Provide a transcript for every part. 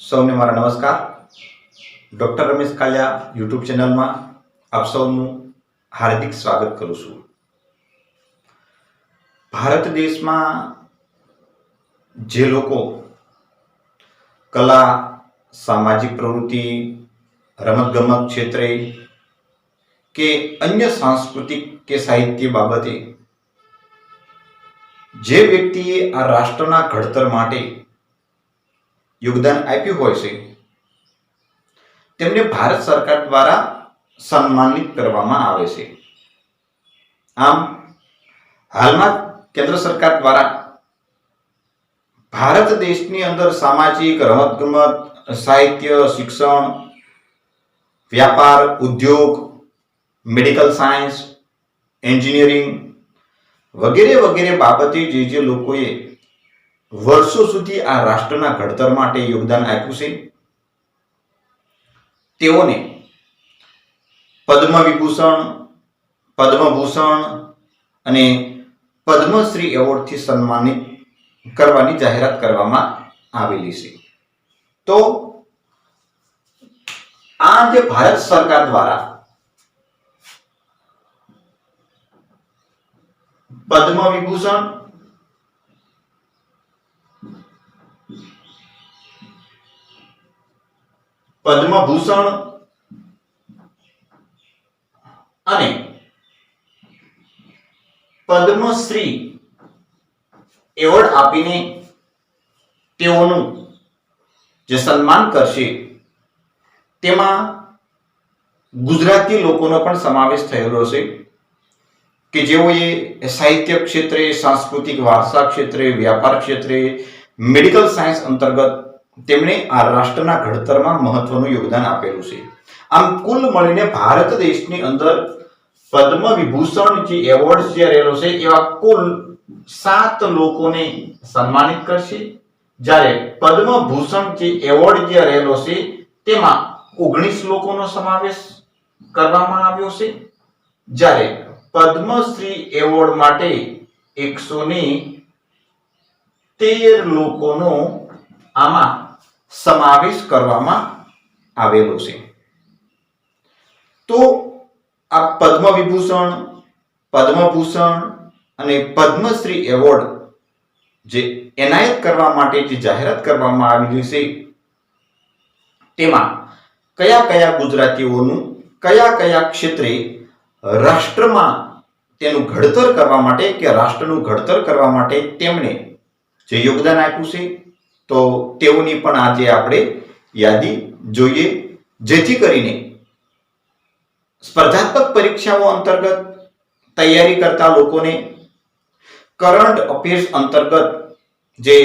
સૌને મારા નમસ્કાર. ડૉક્ટર રમેશ કાલિયા યુટ્યુબ ચેનલમાં આપ સૌનું હાર્દિક સ્વાગત કરું છું. ભારત દેશમાં જે લોકો કલા, સામાજિક પ્રવૃત્તિ, રમતગમત ક્ષેત્રે કે અન્ય સાંસ્કૃતિક કે સાહિત્ય બાબતે જે વ્યક્તિએ આ રાષ્ટ્રના ઘડતર માટે યોગદાન આપ્યું હોય છે, તેમને ભારત સરકાર દ્વારા સન્માનિત કરવામાં આવે છે. આમ, હાલમાં કેન્દ્ર સરકાર દ્વારા ભારત દેશની અંદર સામાજિક, રમતગમત, સાહિત્ય, શિક્ષણ, વ્યાપાર, ઉદ્યોગ, મેડિકલ સાયન્સ, એન્જિનિયરિંગ વગેરે વગેરે બાબતે જે જે લોકોએ વર્ષો સુધી આ રાષ્ટ્રના ઘડતર માટે યોગદાન આપ્યું છે. તેઓને પદ્મ વિભૂષણ પદ્મભૂષણ અને પદ્મશ્રી એવોર્ડથી સન્માનિત કરવાની જાહેરાત કરવામાં આવેલી છે. તો આ જે ભારત સરકાર દ્વારા પદ્મ વિભૂષણ પદ્મભૂષણ અને પદ્મશ્રી એવોર્ડ આપીને તેઓનું જે સન્માન કરશે, તેમાં ગુજરાતી લોકોનો પણ સમાવેશ થયેલો છે કે જેઓએ સાહિત્ય ક્ષેત્રે, સાંસ્કૃતિક વારસા ક્ષેત્રે, વ્યાપાર ક્ષેત્રે, મેડિકલ સાયન્સ અંતર્ગત તેમણે આ રાષ્ટ્રના ઘડતરમાં મહત્વનું યોગદાન આપેલું છે. આમ કુલ મળીને ભારત દેશની અંદર પદ્મ વિભૂષણ જે એવોર્ડ જે રહેલો છે, એવા કુલ સાત લોકોને સન્માનિત કરશે. જ્યારે પદ્મભૂષણ જે એવોર્ડ જે રહેલો છે, તેમાં ઓગણીસ લોકોનો સમાવેશ કરવામાં આવ્યો છે. જ્યારે પદ્મશ્રી એવોર્ડ માટે એકસો ને તેર લોકોનો આમાં સમાવેશ કરવામાં આવેલો છે. તો આ પદ્મ વિભૂષણ પદ્મભૂષણ અને પદ્મશ્રી એવોર્ડ જે એનાયત કરવા માટે જે જાહેરાત કરવામાં આવેલી છે, તેમાં કયા કયા ગુજરાતીઓનું, કયા કયા ક્ષેત્રે રાષ્ટ્રમાં તેનું ઘડતર કરવા માટે કે રાષ્ટ્રનું ઘડતર કરવા માટે તેમણે જે યોગદાન આપ્યું છે તો તેઓની પણ આજે આપણે યાદી જોઈએ. જેથી કરીને સ્પર્ધાત્મક પરીક્ષાઓ અંતર્ગત તૈયારી કરતા લોકોને કરંટ અફેર્સ અંતર્ગત જે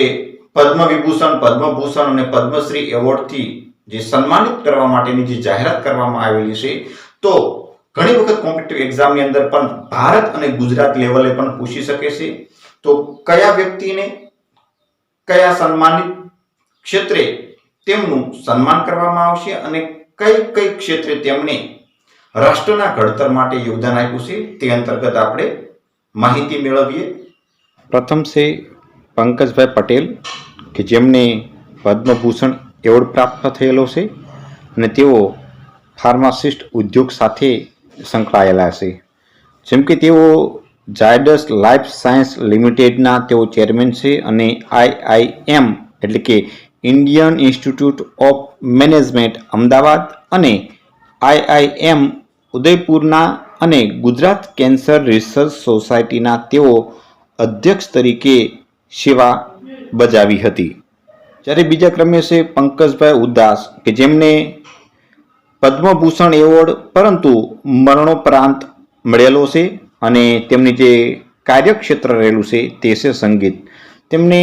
પદ્મ વિભૂષણ પદ્મભૂષણ અને પદ્મશ્રી એવોર્ડથી જે સન્માનિત કરવા માટેની જે જાહેરાત કરવામાં આવેલી છે, તો ઘણી વખત કોમ્પિટિટિવ એક્ઝામની અંદર પણ ભારત અને ગુજરાત લેવલે પણ પૂછી શકે છે. તો કયા વ્યક્તિને કયા સન્માનિત ક્ષેત્રે તેમનું સન્માન કરવામાં આવશે અને કઈ કઈ ક્ષેત્રે તેમણે રાષ્ટ્રના ઘડતર માટે યોગદાન આપ્યું છે તે અંતર્ગત આપણે માહિતી મેળવીએ. પ્રથમ છે પંકજભાઈ પટેલ, કે જેમને પદ્મભૂષણ એવોર્ડ પ્રાપ્ત થયેલો છે અને તેઓ ફાર્માસિસ્ટ ઉદ્યોગ સાથે સંકળાયેલા છે. જેમ કે તેઓ ઝાયડસ લાઈફ સાયન્સ લિમિટેડના તેઓ ચેરમેન છે અને આઈઆઈએમ એટલે કે Indian institute of management Ahmedabad અને આઈઆઈએમ ઉદયપુરના અને ગુજરાત કેન્સર રિસર્ચ સોસાયટીના તેઓ અધ્યક્ષ તરીકે સેવા બજાવી હતી. જ્યારે બીજા ક્રમે છે પંકજભાઈ ઉદાસ, કે જેમને પદ્મભૂષણ એવોર્ડ પરંતુ મરણોપરાંત મળેલો છે. અને તેમની જે કાર્યક્ષેત્ર રહેલું છે તે છે સંગીત. તેમને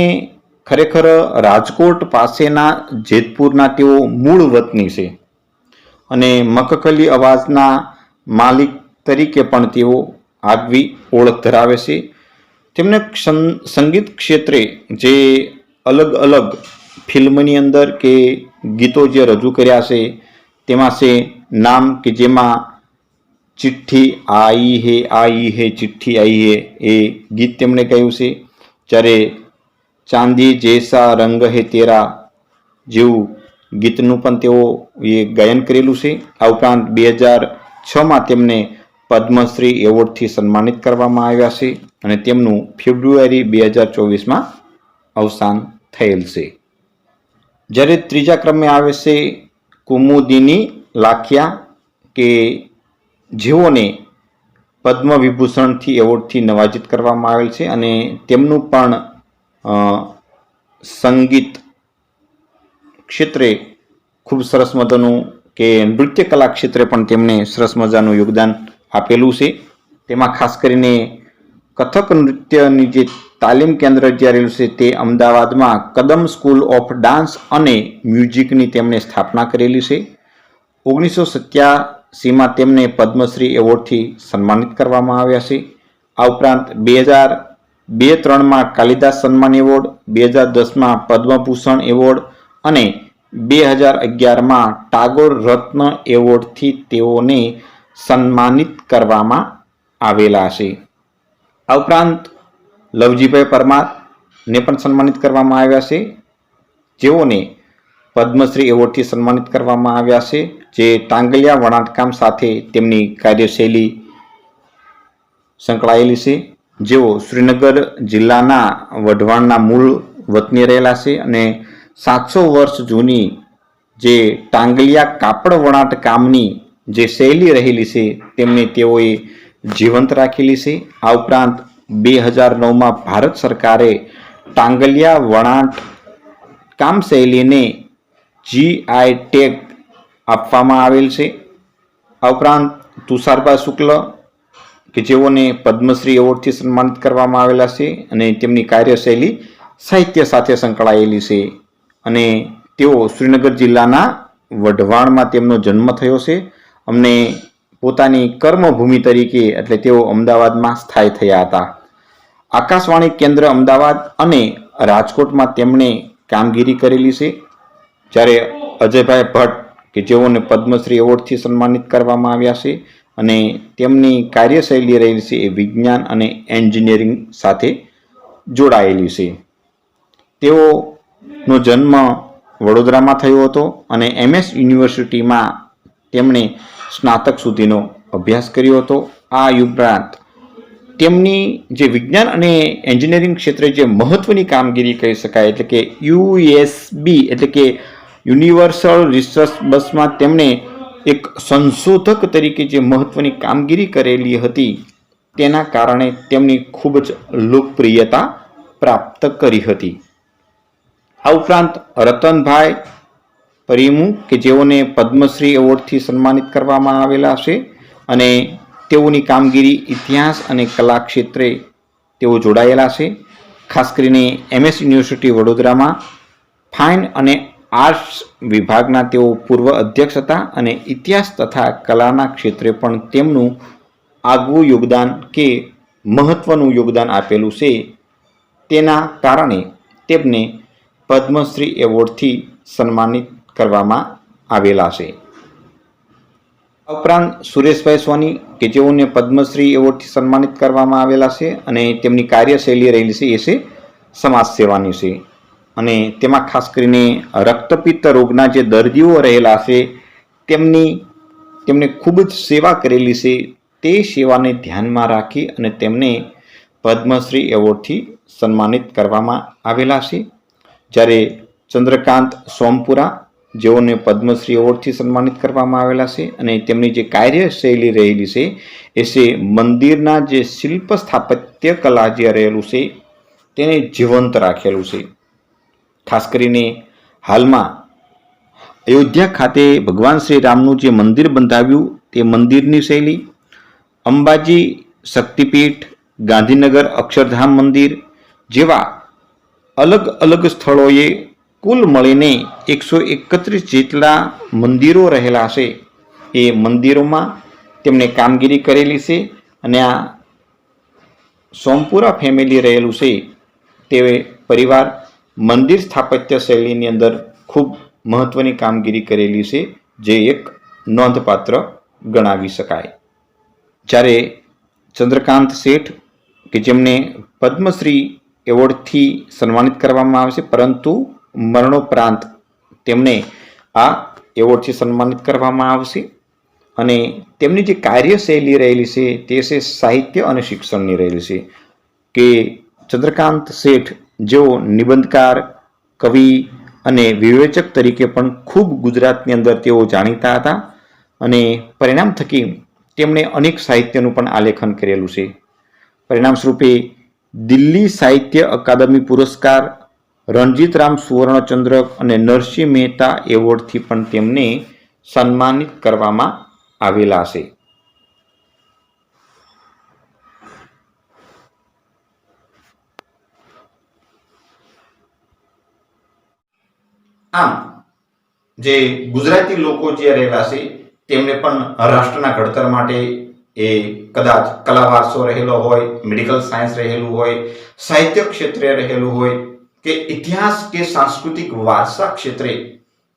ખરેખર રાજકોટ પાસેના જેતપુરના તેઓ મૂળ વતની છે. અને મકકલી અવાજના માલિક તરીકે પણ તેઓ આગવી ઓળખ ધરાવે છે. તેમને સંગીત ક્ષેત્રે જે અલગ અલગ ફિલ્મની અંદર કે ગીતો જે રજૂ કર્યા છે, તેમાં છે નામ કે જેમાં ચિઠ્ઠી આઈ હે આઈ હે, ચિઠ્ઠી આઈ હે, એ ગીત તેમણે કહ્યું છે. જ્યારે ચાંદી જેસા રંગ હે તેરા જેવું ગીતનું પણ તેઓ એ ગાયન કરેલું છે. આ ઉપરાંત બે હજાર છમાં તેમને પદ્મશ્રી એવોર્ડથી સન્માનિત કરવામાં આવ્યા છે અને તેમનું ફેબ્રુઆરી બે હજાર ચોવીસમાં અવસાન થયેલ છે. જ્યારે ત્રીજા ક્રમે આવે છે કુમુદિની લાખિયા કે જેઓને પદ્મ વિભૂષણથી એવોર્ડથી નવાજિત કરવામાં આવેલ છે અને તેમનું પણ સંગીત ક્ષેત્રે ખૂબ સરસ મજાનું કે નૃત્ય કલા ક્ષેત્રે પણ તેમણે સરસ મજાનું યોગદાન આપેલું છે. તેમાં ખાસ કરીને કથક નૃત્યની જે તાલીમ કેન્દ્ર જે રહેલું છે તે અમદાવાદમાં કદમ સ્કૂલ ઓફ ડાન્સ અને મ્યુઝિકની તેમણે સ્થાપના કરેલી છે. ઓગણીસો સત્યાસીમાં તેમને પદ્મશ્રી એવોર્ડથી સન્માનિત કરવામાં આવ્યા છે. આ ઉપરાંત બે હજાર બે ત્રણમાં કાલિદાસ સન્માન એવોર્ડ, બે હજાર દસમાં પદ્મભૂષણ એવોર્ડ અને બે હજાર અગિયારમાં ટાગોર રત્ન એવોર્ડથી તેઓને સન્માનિત કરવામાં આવેલા છે. આ ઉપરાંત લવજીભાઈ પરમારને પણ સન્માનિત કરવામાં આવ્યા છે. જેઓને પદ્મશ્રી એવોર્ડથી સન્માનિત કરવામાં આવ્યા છે. જે ટાંગલિયા વણાટકામ સાથે તેમની કાર્યશૈલી સંકળાયેલી છે. જેઓ શ્રીનગર જિલ્લાના વઢવાણના મૂળ વતની રહેલા છે અને સાતસો વર્ષ જૂની જે ટાંગલિયા કાપડ વણાટ જે શૈલી રહેલી છે તેમને તેઓએ જીવંત રાખેલી છે. આ ઉપરાંત બે હજાર નવમાં ભારત સરકારે ટાંગલિયા વણાટ કામ શૈલીને જીઆઈ ટેગ આપવામાં આવેલ છે. આ ઉપરાંત તુષારબા શુક્લ, કે જેઓને પદ્મશ્રી એવોર્ડથી સન્માનિત કરવામાં આવેલા છે અને તેમની કાર્યશૈલી સાહિત્ય સાથે સંકળાયેલી છે. અને તેઓ શ્રીનગર જિલ્લાના વઢવાણમાં તેમનો જન્મ થયો છે. અમને પોતાની કર્મભૂમિ તરીકે એટલે તેઓ અમદાવાદમાં સ્થાયી થયા હતા. આકાશવાણી કેન્દ્ર અમદાવાદ અને રાજકોટમાં તેમણે કામગીરી કરેલી છે. જ્યારે અજયભાઈ ભટ્ટ કે જેઓને પદ્મશ્રી એવોર્ડથી સન્માનિત કરવામાં આવ્યા છે અને તેમની કાર્યશૈલી રહેલી છે એ વિજ્ઞાન અને એન્જિનિયરિંગ સાથે જોડાયેલી છે. તેઓનો જન્મ વડોદરામાં થયો હતો અને એમએસ યુનિવર્સિટીમાં તેમણે સ્નાતક સુધીનો અભ્યાસ કર્યો હતો. આ ઉપરાંત તેમની જે વિજ્ઞાન અને એન્જિનિયરિંગ ક્ષેત્રે જે મહત્વની કામગીરી કહી શકાય એટલે કે યુએસબી એટલે કે યુનિવર્સલ રિસર્ચ બસમાં તેમણે એક સંશોધક તરીકે જે મહત્વની કામગીરી કરેલી હતી, તેના કારણે તેમની ખૂબ જ લોકપ્રિયતા પ્રાપ્ત કરી હતી. આ ઉપરાંત રતનભાઈ પરિમુ, કે જેઓને પદ્મશ્રી એવોર્ડથી સન્માનિત કરવામાં આવેલા છે, અને તેઓની કામગીરી ઇતિહાસ અને કલા ક્ષેત્રે તેઓ જોડાયેલા છે. ખાસ કરીને એમએસ યુનિવર્સિટી વડોદરામાં ફાઇન અને આર્ટ્સ વિભાગના તેઓ પૂર્વ અધ્યક્ષ હતા અને ઇતિહાસ તથા કલાના ક્ષેત્રે પણ તેમનું આગવું યોગદાન કે મહત્વનું યોગદાન આપેલું છે. તેના કારણે તેમને પદ્મશ્રી એવોર્ડથી સન્માનિત કરવામાં આવેલા છે. ઉપરાંત સુરેશભાઈ સોની કે જેઓને પદ્મશ્રી એવોર્ડથી સન્માનિત કરવામાં આવેલા છે અને તેમની કાર્યશૈલી રહેલી છે એ છે સમાજ સેવાની છે. અને તેમાં ખાસ કરીને રક્તપિત્ત રોગના જે દર્દીઓ રહેલા છે, તેમની, તેમને ખૂબ જ સેવા કરેલી છે, તે સેવાને ધ્યાનમાં રાખી અને તેમને પદ્મશ્રી એવોર્ડથી સન્માનિત કરવામાં આવેલા છે. જ્યારે ચંદ્રકાંત સોમપુરા જેઓને પદ્મશ્રી એવોર્ડથી સન્માનિત કરવામાં આવેલા છે અને તેમની જે કાર્યશૈલી રહેલી છે, એ છે મંદિરના જે શિલ્પ સ્થાપત્ય કલા જે રહેલું છે, તેને જીવંત રાખેલું છે. ખાસ કરીને હાલમાં અયોધ્યા ખાતે ભગવાન શ્રી રામનું જે મંદિર બંધાવ્યું તે મંદિરની શૈલી, અંબાજી શક્તિપીઠ, ગાંધીનગર અક્ષરધામ મંદિર જેવા અલગ અલગ સ્થળોએ કુલ મળીને એકસો એકત્રીસ જેટલા મંદિરો રહેલા છે એ મંદિરોમાં તેમણે કામગીરી કરેલી છે અને આ સોમપુરા ફેમિલી રહેલું છે. તે પરિવાર મંદિર સ્થાપત્ય શૈલીની અંદર ખૂબ મહત્વની કામગીરી કરેલી છે, જે એક નોંધપાત્ર ગણાવી શકાય. જ્યારે ચંદ્રકાંત શેઠ, કે જેમને પદ્મશ્રી એવોર્ડથી સન્માનિત કરવામાં આવે છે, પરંતુ મરણોપરાંત તેમને આ એવોર્ડથી સન્માનિત કરવામાં આવશે અને તેમની જે કાર્યશૈલી રહેલી છે, તે છે સાહિત્ય અને શિક્ષણની રહેલી છે, કે ચંદ્રકાંત શેઠ જેઓ નિબંધકાર, કવિ અને વિવેચક તરીકે પણ ખૂબ ગુજરાતની અંદર તેઓ જાણીતા હતા અને પરિણામ થકી તેમણે અનેક સાહિત્યનું પણ આલેખન કરેલું છે. પરિણામ સ્વરૂપે દિલ્હી સાહિત્ય અકાદમી પુરસ્કાર, રણજીતરામ સુવર્ણચંદ્રક અને નરસિંહ મહેતા એવોર્ડથી પણ તેમને સન્માનિત કરવામાં આવેલા છે. આમ, જે ગુજરાતી લોકો જે રહેલા છે, તેમને પણ રાષ્ટ્રના ઘડતર માટે એ કદાચ કલા વારસો રહેલો હોય મેડિકલ સાયન્સ રહેલું હોય, સાહિત્ય ક્ષેત્રે રહેલું હોય, કે ઇતિહાસ કે સાંસ્કૃતિક વારસા ક્ષેત્રે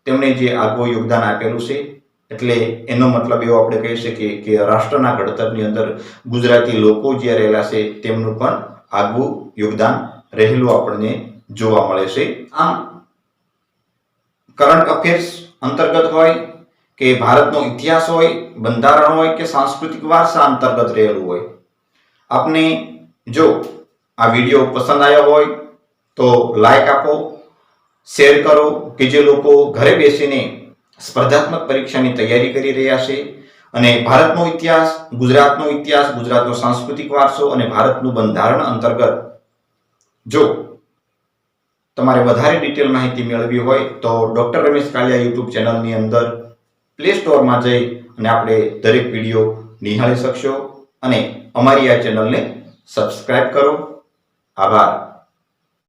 તેમણે જે આગવું યોગદાન આપેલું છે, એટલે એનો મતલબ એવો આપણે કહી શકીએ કે રાષ્ટ્રના ઘડતરની અંદર ગુજરાતી લોકો જે રહેલા છે, તેમનું પણ આગવું યોગદાન રહેલું આપણને જોવા મળે છે. આમ કરંટ અફેર્સ અંતર્ગત હોય કે ભારતનો ઇતિહાસ હોય, બંધારણ હોય કે સાંસ્કૃતિક વારસા અંતર્ગત રહેલું હોય. આપને જો આ વીડિયો પસંદ આવ્યો હોય તો લાઈક આપો શેર કરો કે જે લોકો ઘરે બેસીને સ્પર્ધાત્મક પરીક્ષાની તૈયારી કરી રહ્યા છે અને ભારતનો ઇતિહાસ, ગુજરાતનો ઇતિહાસ, ગુજરાતનો સાંસ્કૃતિક વારસો અને ભારતનું બંધારણ અંતર્ગત જો તમારે વધારે ડિટેલ માહિતી મેળવવી હોય તો ડૉક્ટર રમેશ કાલિયા યુટ્યુબ ચેનલની અંદર પ્લે સ્ટોરમાં જઈ અને આપણે દરેક વીડિયો નિહાળી શકશો. અને અમારી આ ચેનલને સબસ્ક્રાઈબ કરો. આભાર.